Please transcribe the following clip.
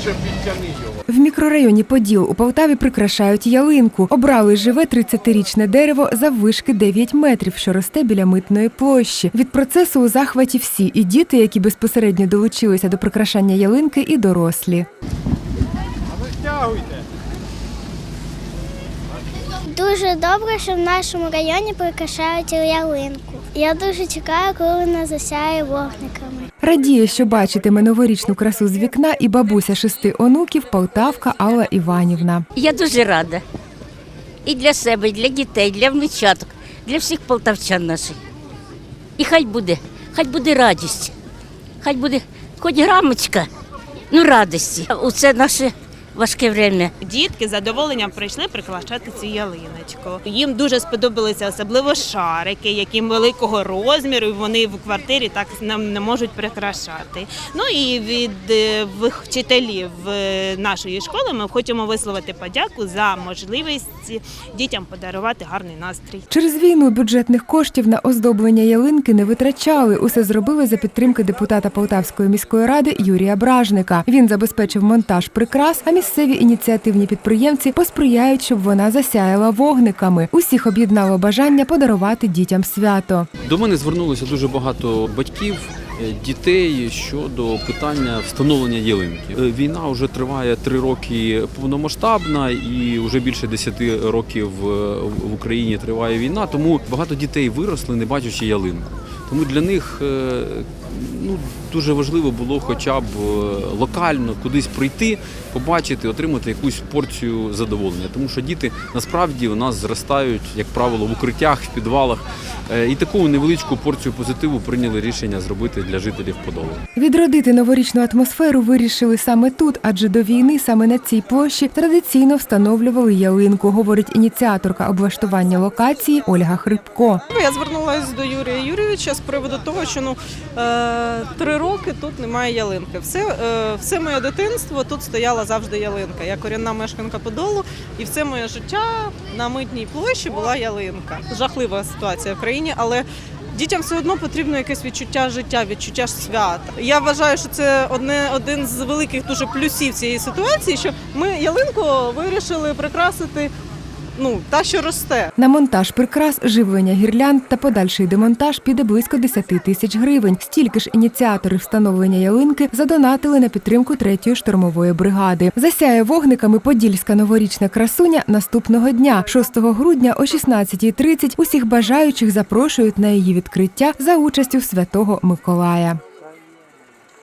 більше підтяни його. В мікрорайоні Поділ у Полтаві прикрашають ялинку. Обрали живе 30-річне дерево заввишки 9 метрів, що росте біля митної площі. Від процесу у захваті всі і діти, які безпосередньо долучилися до прикрашання ялинки, і дорослі. А ви стягуйте. Дуже добре, що в нашому районі прикрашають ялинку. Я дуже чекаю, коли вона засяє вогниками. Радіє, що бачитиме новорічну красу з вікна і бабуся шести онуків Полтавка Алла Іванівна. Я дуже рада. І для себе, і для дітей, і для внучаток, для всіх полтавчан наших. І хай буде, хай буде радість, хай буде хоч грамочка, ну радості. У це наше важке время. Дітки з задоволенням прийшли прикрашати цю ялиночку. Їм дуже сподобалися особливо шарики, які великого розміру. і Вони в квартирі так нам не можуть прикрашати. Ну і від е, вчителів е, нашої школи ми хочемо висловити подяку за можливість дітям подарувати гарний настрій. Через війну бюджетних коштів на оздоблення ялинки не витрачали. Усе зробили за підтримки депутата Полтавської міської ради Юрія Бражника. Він забезпечив монтаж прикрас, а місцеві ініціативні підприємці посприяють, щоб вона засяяла вогниками. Усіх об'єднало бажання подарувати дітям свято. До мене звернулося дуже багато батьків, е, дітей щодо питання встановлення ялинки. Е, Війна вже триває три роки повномасштабна, і вже більше десяти років е, в Україні триває війна. Тому багато дітей виросли, не бачачи ялинку. Тому для них е, ну, дуже важливо було хоча б е, локально кудись прийти, побачити, отримати якусь порцію задоволення. Тому що діти насправді у нас зростають, як правило, в укриттях, в підвалах. Е, І таку невеличку порцію позитиву прийняли рішення зробити для жителів Подолу. Відродити новорічну атмосферу вирішили саме тут, адже до війни саме на цій площі традиційно встановлювали ялинку, говорить ініціаторка облаштування локації Ольга Хрипко. Я звернулася до Юрія Юрійовича приводу того, що ну е, три роки тут немає ялинки. Все, е, все моє дитинство тут стояла завжди ялинка. Я корінна мешканка Подолу, і все моє життя на митній площі була ялинка. Жахлива ситуація в країні, але. Дітям все одно потрібно якесь відчуття життя, відчуття свята. Я вважаю, що це одне один з великих дуже плюсів цієї ситуації, що ми ялинку вирішили прикрасити. Ну, та, що росте. На монтаж прикрас, живлення гірлянд та подальший демонтаж піде близько 10 тисяч гривень. Стільки ж ініціатори встановлення ялинки задонатили на підтримку третьої штурмової бригади. Засяє вогниками подільська новорічна красуня наступного дня, 6 грудня о 16.30 Усіх бажаючих запрошують на її відкриття за участю Святого Миколая.